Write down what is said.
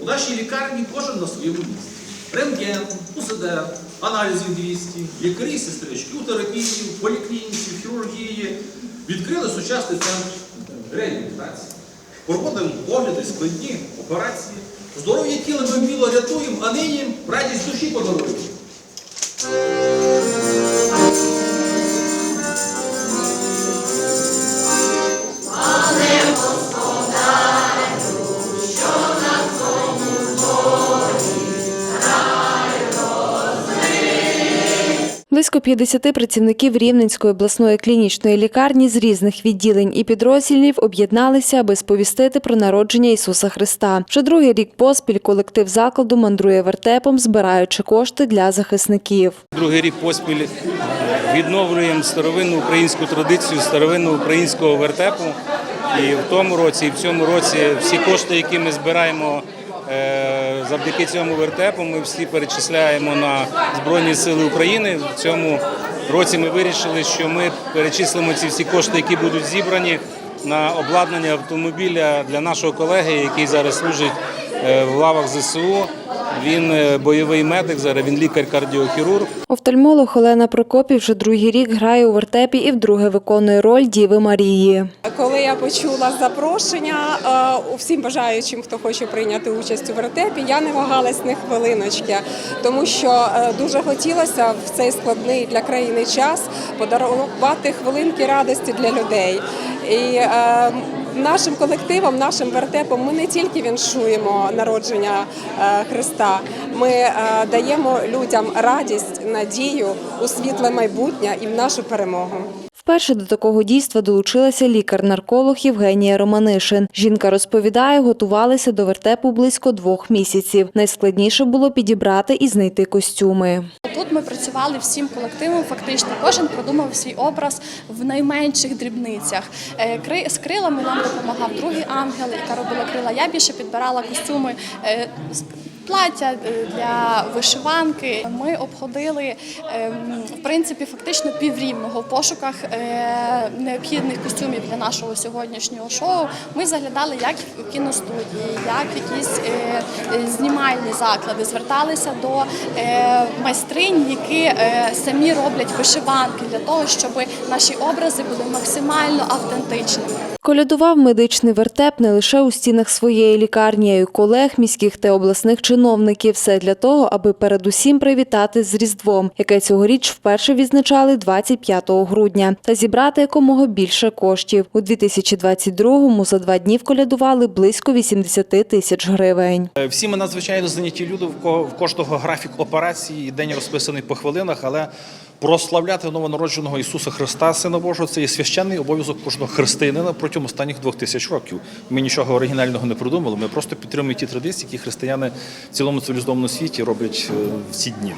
У нашій лікарні кожен на своєму місці. Рентген, УСД, аналізів 200, лікарі, сестрички у терапії, в поліклініці, в хірургії. Відкрили сучасний центр реабілітації. Проводимо огляди, складні операції. Здоров'я тіла ми вміло рятуємо, а нині радість душі подаруємо. Близько 50 працівників Рівненської обласної клінічної лікарні з різних відділень і підрозділів об'єдналися, аби сповістити про народження Ісуса Христа. Вже другий рік поспіль колектив закладу мандрує вертепом, збираючи кошти для захисників. Другий рік поспіль відновлюємо старовинну українську традицію, старовинну українського вертепу. І в тому році, і в цьому році всі кошти, які ми збираємо завдяки цьому вертепу, ми всі перечисляємо на Збройні Сили України. В цьому році ми вирішили, що ми перечислимо ці всі кошти, які будуть зібрані на обладнання автомобіля для нашого колеги, який зараз служить е, в лавах ЗСУ. Він е, бойовий медик, зараз він лікар-кардіохірург. Офтальмолог Олена Прокопів вже другий рік грає у вертепі і вдруге виконує роль Діви Марії. Коли я почула запрошення е, всім бажаючим, хто хоче прийняти участь у вертепі, я не вагалась ні хвилиночки, тому що е, дуже хотілося в цей складний для країни час подарувати хвилинки радості для людей. І е, Нашим колективом, нашим вертепом ми не тільки віншуємо народження е, Христа, ми е, даємо людям радість, надію у світле майбутнє і в нашу перемогу. Вперше до такого дійства долучилася лікар-нарколог Євгенія Романишин. Жінка розповідає, готувалися до вертепу близько двох місяців. Найскладніше було підібрати і знайти костюми. Тут ми працювали всім колективом. Фактично, кожен продумав свій образ в найменших дрібницях. Е, З крилами нам допомагав другий ангел, яка робила крила. Я більше підбирала костюми. Е, Плаття е, для вишиванки. Ми обходили ем, в принципі фактично піврівного в пошуках е, необхідних костюмів для нашого сьогоднішнього шоу. Ми заглядали як в кіностудії, як якісь е, е, знімальні заклади. Зверталися до е, майстринь, які е, самі роблять вишиванки для того, щоб наші образи були максимально автентичними. Колядував медичний вертеп не лише у стінах своєї лікарні, а й колег, міських та обласних чиновників. Все для того, аби передусім привітати з Різдвом, яке цьогоріч вперше відзначали 25 грудня, та зібрати якомога більше коштів. У 2022-му за два дні вколядували близько 80 тисяч гривень. Е, Всі ми надзвичайно заняті люди, в ко- кожного графік операції, день розписаний по хвилинах, але прославляти новонародженого Ісуса Христа, Сина Божого, це є священний обов'язок кожного християнина протягом останніх двох тисяч років. Ми нічого оригінального не придумали, ми просто підтримуємо ті традиції, які християни в цілому цивілізованому світі роблять е, в ці дні.